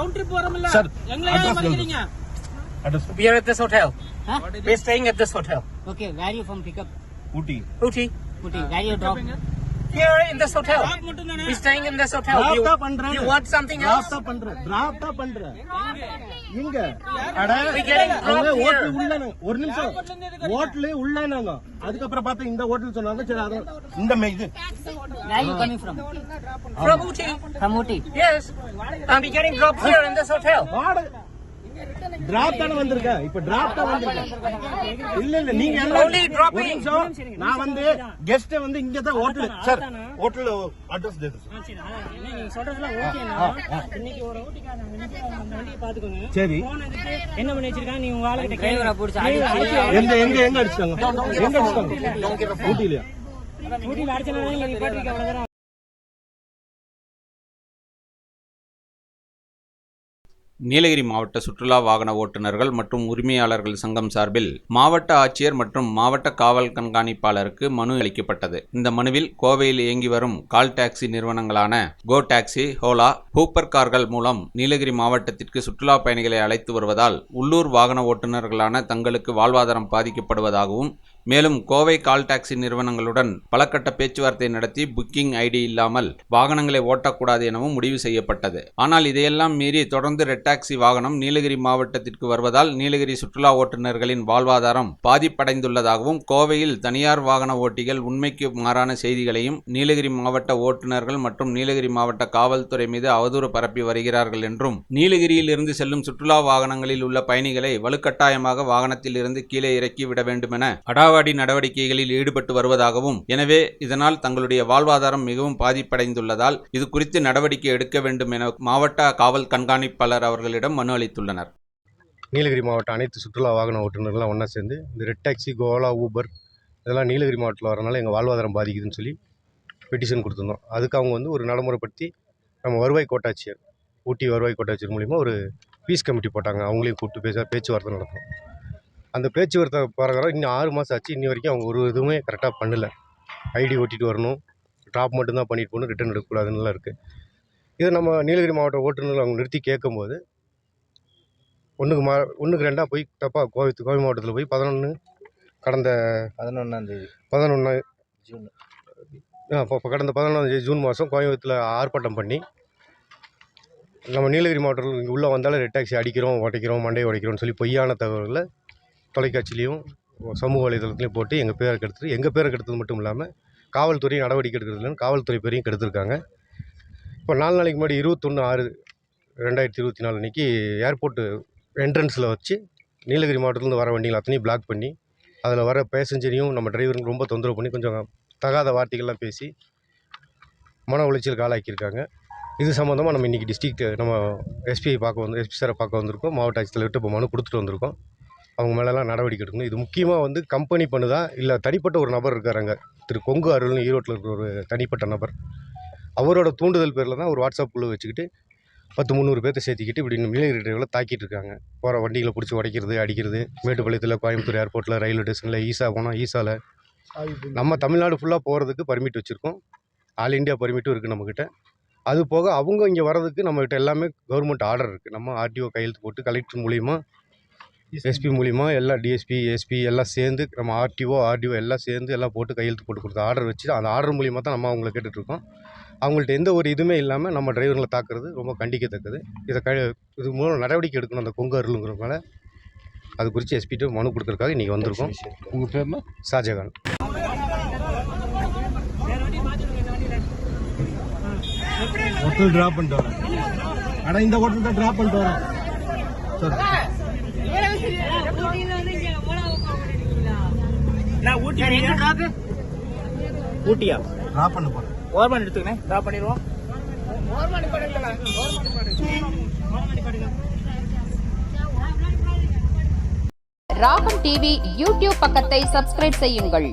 Round trip வரோம்ல Sir, எங்களை ஏன் address மறைக்கிறீங்க Address We are at this hotel. Huh? We're staying at this hotel. Okay, where you from pickup? Ooty. Ooty. Uti, where you drop? Here in this hotel. We're staying in this hotel. You, you want something else? பண்றேன். Drop தான் பண்றேன். இங்க. அட, We're getting அவங்க here. உள்ள ஒரு நிமிஷம் hotel உள்ள நாங்க அதுக்கப்புறம் பார்த்தா இந்த ஹோட்டல் சொன்னாங்க சரி அது இந்த இது Where you coming from? From Ooty. From Uti. Yes. I'm getting dropped here in this hotel. Drop தானே வந்திருக்க? இப்ப டிராப் தான் வந்திருக்க. இல்ல இல்ல நீங்க எல்லாம். நான் வந்து கெஸ்ட் வந்து இங்க தான் ஹோட்டல் சார் ஹோட்டல் அட்ரஸ் நீங்க நாங்க சரி. போன் எடுத்து என்ன பண்ணி வச்சிருக்காங்க நீ உங்க ஆளுகிட்ட புடிச்சு. எங்க எங்க எங்க அடிச்சாங்க எங்க அடிச்சாங்க ஊட்டிலயா ஊட்டியில் அடிச்சனால இங்க நீலகிரி மாவட்ட சுற்றுலா வாகன ஓட்டுநர்கள் மற்றும் உரிமையாளர்கள் சங்கம் சார்பில் மாவட்ட ஆட்சியர் மற்றும் மாவட்ட காவல் கண்காணிப்பாளருக்கு மனு அளிக்கப்பட்டது. இந்த மனுவில் கோவையில் இயங்கி வரும் கால் டாக்ஸி நிறுவனங்களான கோ டாக்ஸி ஹோலா ஹூப்பர் கார்கள் மூலம் நீலகிரி மாவட்டத்திற்கு சுற்றுலா பயணிகளை அழைத்து வருவதால் உள்ளூர் வாகன ஓட்டுநர்களான தங்களுக்கு வாழ்வாதாரம் பாதிக்கப்படுவதாகவும் மேலும் கோவை கால் டாக்ஸி நிறுவனங்களுடன் பலகட்ட பேச்சுவார்த்தை நடத்தி புக்கிங் ஐடி இல்லாமல் வாகனங்களை ஓட்டக்கூடாது எனவும் முடிவு செய்யப்பட்டது. ஆனால் இதையெல்லாம் மீறி தொடர்ந்து ரெட் டாக்ஸி வாகனம் நீலகிரி மாவட்டத்திற்கு வருவதால் நீலகிரி சுற்றுலா ஓட்டுநர்களின் வாழ்வாதாரம் பாதிப்படைந்துள்ளதாகவும் கோவையில் தனியார் வாகன ஓட்டிகள் உண்மைக்கு மாறான செய்திகளையும் நீலகிரி மாவட்ட ஓட்டுநர்கள் மற்றும் நீலகிரி மாவட்ட காவல்துறை மீது அவதூறு பரப்பி வருகிறார்கள் என்றும் நீலகிரியில் இருந்து செல்லும் சுற்றுலா வாகனங்களில் உள்ள பயணிகளை வலுக்கட்டாயமாக வாகனத்தில் இருந்து கீழே இறக்கி விட வேண்டுமென அடாவாடி நடவடிக்கைகளில் ஈடுபட்டு வருவதாகவும் எனவே இதனால் தங்களுடைய வாழ்வாதாரம் மிகவும் பாதிப்படைந்துள்ளதால் இது குறித்து நடவடிக்கை எடுக்க வேண்டும் என மாவட்ட காவல் கண்காணிப்பாளர் அவர்களிடம் மனு அளித்துள்ளனர். நீலகிரி மாவட்ட அனைத்து சுற்றுலா வாகன ஓட்டுநர்கள்லாம் ஒன்றா சேர்ந்து இந்த ரெட் டாக்ஸி கோலா ஊபர் இதெல்லாம் நீலகிரி மாவட்டத்தில் வரனால எங்கள் வாழ்வாதாரம் பாதிக்குதுன்னு சொல்லி பெட்டிஷன் கொடுத்துருந்தோம். அதுக்கு அவங்க வந்து ஒரு நடைமுறைப்படுத்தி நம்ம வருவாய் கோட்டாட்சியர் ஊட்டி வருவாய் கோட்டாட்சியர் மூலிமா ஒரு பீஸ் கமிட்டி போட்டாங்க. அவங்களையும் கூப்பிட்டு பேச பேச்சுவார்த்தை நடத்தணும். அந்த பேச்சுவார்த்தை பிரகாரம் இன்னும் ஆறு மாதம் ஆச்சு. இன்னி வரைக்கும் அவங்க ஒரு இதுவுமே கரெக்டாக பண்ணல. ஐடி ஓட்டிட்டு வரணும். ட்ராப் மட்டும்தான் பண்ணிட்டு போகணும். ரிட்டர்ன் எடுக்கக்கூடாதுன்னுலாம் இருக்குது இதை நம்ம நீலகிரி மாவட்ட ஓட்டுநர்கள் அவங்க நிறுத்தி கேட்கும்போது ஒன்றுக்கு மா ஒன்றுக்கு ரெண்டாக போய் தப்பாக கோவை கோவை மாவட்டத்தில் போய் பதினொன்று கடந்த பதினொன்னாந்தேதி பதினொன்று ஜூன். இப்போ கடந்த பதினொன்றாந்தேதி ஜூன் மாதம் கோயம்புத்தூரில் ஆர்ப்பாட்டம் பண்ணி நம்ம நீலகிரி மாவட்டத்தில் இங்கே உள்ளே வந்தாலே ரெட் டாக்ஸி அடிக்கிறோம் உடைக்கிறோம் மண்டையை உடைக்கிறோம்னு சொல்லி பொய்யான தகவல்களை தொலைக்காட்சிலையும் சமூக வலைதளத்துலையும் போட்டு எங்கள் பேரை கெடுத்துட்டு எங்கள் பேரை கெடுத்தது மட்டும் இல்லாமல் காவல்துறை நடவடிக்கை எடுக்கிறதுலன்னு காவல்துறை பேரையும் கெடுத்துருக்காங்க. இப்போ நாலு நாளைக்கு முன்னாடி இருபத்தொன்று ஆறு ரெண்டாயிரத்தி இருபத்தி நாலு அன்றைக்கி ஏர்போர்ட்டு என்ட்ரன்ஸில் வச்சு நீலகிரி மாவட்டத்துலேருந்து வர வண்டிகள் அத்தனையும் பிளாக் பண்ணி அதில் வர பேசஞ்சரையும் நம்ம டிரைவருக்கும் ரொம்ப தொந்தரவு பண்ணி கொஞ்சம் தகாத வார்த்தைகள்லாம் பேசி மன உளைச்சலுக்கு ஆளாக்கியிருக்காங்க. இது சம்மந்தமாக நம்ம இன்றைக்கி டிஸ்ட்ரிக்ட் நம்ம எஸ்பிஐ பார்க்க வந்து எஸ்பி சாரை பார்க்க வந்திருக்கோம். மாவட்ட ஆட்சித்தலைவர்கிட்ட இப்போ மனு கொடுத்துட்டு வந்திருக்கோம். அவங்க மேலெலாம் நடவடிக்கை எடுக்கணும். இது முக்கியமாக வந்து கம்பெனி பண்ணுதா? இல்லை தனிப்பட்ட ஒரு நபர் இருக்காருங்க திரு கொங்கு அருள்னு ஈரோட்டில் இருக்கிற ஒரு தனிப்பட்ட நபர். அவரோட தூண்டுதல் பேரில் தான் ஒரு வாட்ஸ்அப் குழு வச்சுக்கிட்டு பத்து முந்நூறு பேர்த்த சேர்த்திக்கிட்டு இப்படி நீலகிரி டிரைவில் தாக்கிட்டு இருக்காங்க. போகிற வண்டிகளை பிடிச்சி உடைக்கிறது அடிக்கிறது மேட்டுப்பாளையத்தில் கோயம்புத்தூர் ஏர்போர்ட்டில் ரயில்வே ஸ்டேஷனில் ஈசா போனால் ஈசாவில் நம்ம தமிழ்நாடு ஃபுல்லாக போகிறதுக்கு பர்மிட் வச்சுருக்கோம். ஆல் இந்தியா பர்மிட்டும் இருக்குது நம்மக்கிட்ட அது போக அவங்க இங்கே வர்றதுக்கு நம்மகிட்ட எல்லாமே கவர்மெண்ட் ஆர்டர் இருக்குது நம்ம ஆர்டிஓ கையெழுத்து போட்டு கலெக்டர் மூலிமா எஸ்பி மூலிமா எல்லா டிஎஸ்பி எஸ்பி எல்லாம் சேர்ந்து நம்ம ஆர்டிஓ ஆர்டிஓ எல்லாம் சேர்ந்து எல்லாம் போட்டு கையெழுத்து போட்டு கொடுத்த ஆர்டர் வச்சு அந்த ஆர்டர் மூலிமா தான் நம்ம அவங்கள கேட்டுட்ருக்கோம். அவங்கள்ட்ட எந்த ஒரு இதுவுமே இல்லாமல் நம்ம டிரைவர்களை தாக்குறது ரொம்ப கண்டிக்கத்தக்கது. இதை க இது மூலம் நடவடிக்கை எடுக்கணும் அந்த கொங்கு அருளுங்கிறதுனால அது குறித்து எஸ்பிட்டு மனு கொடுக்கறதுக்காக இன்றைக்கி வந்திருக்கோம். உங்கள் பேர்னா ஷாஜகான். ஹோட்டல் டிராப் பண்ணிட்டு வரேன். ஆனால் இந்த ஹோட்டல் தான் டிராப் பண்ணிட்டு வரேன். சார். நான் ஊட்டி ஊட்டியா? டிராப் பண்ண போகிறேன் ஓர்மன் எடுத்துக்கணே டிராப் பண்ணிடுவோம். ராகம் டிவி யூடியூப் பக்கத்தை சப்ஸ்கிரைப் செய்யுங்கள்.